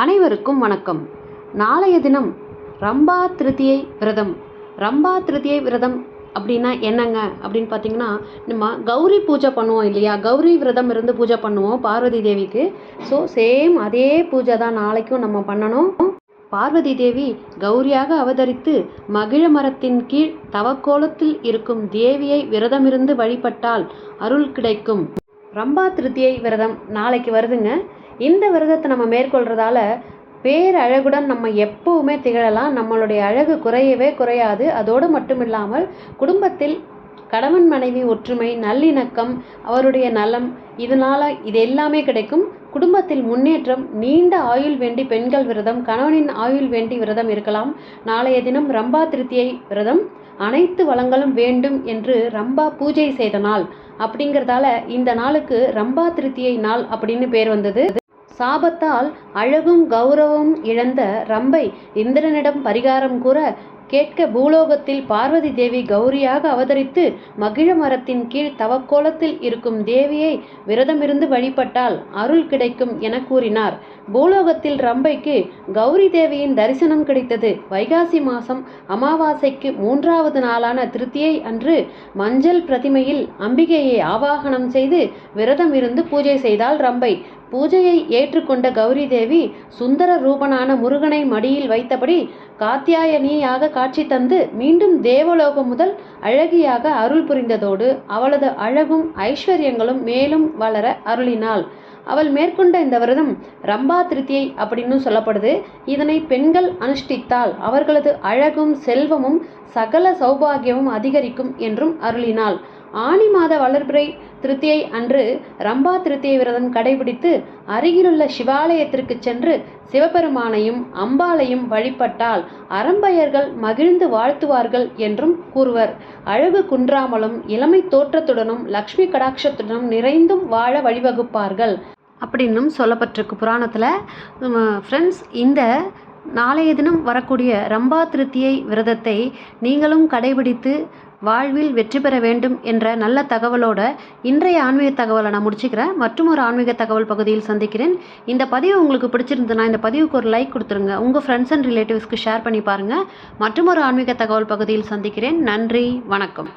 அனைவருக்கும் வணக்கம். நாளைய தினம் ரம்பா திருதியை விரதம். ரம்பா திருதியை விரதம் அப்படின்னா என்னங்க? அப்படின்னு பார்த்தீங்கன்னா நம்ம கௌரி பூஜை பண்ணுவோம் இல்லையா? கௌரி விரதம் இருந்து பூஜை பண்ணுவோம் பார்வதி தேவிக்கு. ஸோ சேம் அதே பூஜை தான் நாளைக்கும் நம்ம பண்ணணும். பார்வதி தேவி கௌரியாக அவதரித்து மகிழ மரத்தின் கீழ் தவக்கோலத்தில் இருக்கும் தேவியை விரதமிருந்து வழிபட்டால் அருள் கிடைக்கும். ரம்பா திருத்தியை விரதம் நாளைக்கு வருதுங்க. இந்த விரதத்தை நம்ம மேற்கொள்றதால பேரழகுடன் நம்ம எப்பவுமே திகழலாம். நம்மளுடைய அழகு குறையவே குறையாது. அதோடு மட்டும் இல்லாமல் குடும்பத்தில் கணவன் மனைவி ஒற்றுமை நல்லிணக்கம் அவருடைய நலம் இதனால் இது எல்லாமே கிடைக்கும். குடும்பத்தில் முன்னேற்றம் நீண்ட ஆயுள் வேண்டி பெண்கள் விரதம் கணவனின் ஆயுள் வேண்டி விரதம் இருக்கலாம். நாளைய தினம் ரம்பா திருத்தியை விரதம் அனைத்து வளங்களும் வேண்டும் என்று ரம்பா பூஜை செய்த நாள் அப்படிங்கிறதால இந்த நாளுக்கு ரம்பா திருத்தியை நாள் அப்படின்னு பேர் வந்தது. சாபத்தால் அழகும் கௌரவமும் இழந்த ரம்பை இந்திரனிடம் பரிகாரம் கூற கேட்க பூலோகத்தில் பார்வதி தேவி கௌரியாக அவதரித்து மகிழ மரத்தின் கீழ் தவக்கோலத்தில் இருக்கும் தேவியை விரதமிருந்து வழிபட்டால் அருள் கிடைக்கும் என கூறினார். பூலோகத்தில் ரம்பைக்கு கௌரி தேவியின் தரிசனம் கிடைத்தது. வைகாசி மாசம் அமாவாசைக்கு மூன்றாவது நாளான திருத்தியை அன்று மஞ்சள் பிரதிமையில் அம்பிகையை ஆவாகனம் செய்து விரதம் இருந்து பூஜை செய்தால் ரம்பை பூஜையை ஏற்றுக்கொண்ட கௌரி தேவி சுந்தர ரூபனான முருகனை மடியில் வைத்தபடி காத்தியாயனியாக காட்சி தந்து மீண்டும் தேவலோகம் முதல் அழகியாக அருள் புரிந்ததோடு அவளது அழகும் ஐஸ்வர்யங்களும் மேலும் வளர அருளினாள். அவள் மேற்கொண்ட இந்த விரதம் ரம்பா திருத்தியை அப்படின்னு சொல்லப்படுது. இதனை பெண்கள் அனுஷ்டித்தால் அவர்களது அழகும் செல்வமும் சகல சௌபாகியமும் அதிகரிக்கும் என்றும் அருளினாள். ஆனி மாத வளர்பிறை திருத்தியை அன்று ரம்பா திருத்தியை விரதம் கடைபிடித்து அருகிலுள்ள சிவாலயத்திற்கு சென்று சிவபெருமானையும் அம்பாளையும் வழிபட்டால் அறம்பயர்கள் மகிழ்ந்து வாழ்த்துவார்கள் என்றும் கூறுவர். அழகு குன்றாமலும் இளமை தோற்றத்துடனும் லக்ஷ்மி கடாட்சத்துடனும் நிறைந்தும் வாழ வழிவகுப்பார்கள். அப்படின்னும் சொல்லப்பட்டிருக்கு புராணத்தில். ஃப்ரெண்ட்ஸ் இந்த நாளைய தினம் வரக்கூடிய ரம்பா திருத்தியை விரதத்தை நீங்களும் கடைபிடித்து வாழ்வில் வெற்றி பெற வேண்டும் என்ற நல்ல தகவலோட இன்றைய ஆன்மீக தகவலை நான் முடிச்சுக்கிறேன். மற்றும் ஒரு ஆன்மீக தகவல் பகுதியில் சந்திக்கிறேன். இந்த பதிவு உங்களுக்கு பிடிச்சிருந்ததுன்னா இந்த பதிவுக்கு ஒரு லைக் கொடுத்துருங்க. உங்கள் ஃப்ரெண்ட்ஸ் அண்ட் ரிலேட்டிவ்ஸ்க்கு ஷேர் பண்ணி பாருங்கள் மற்றும் ஒரு ஆன்மீக தகவல் பகுதியில் சந்திக்கிறேன். நன்றி. வணக்கம்.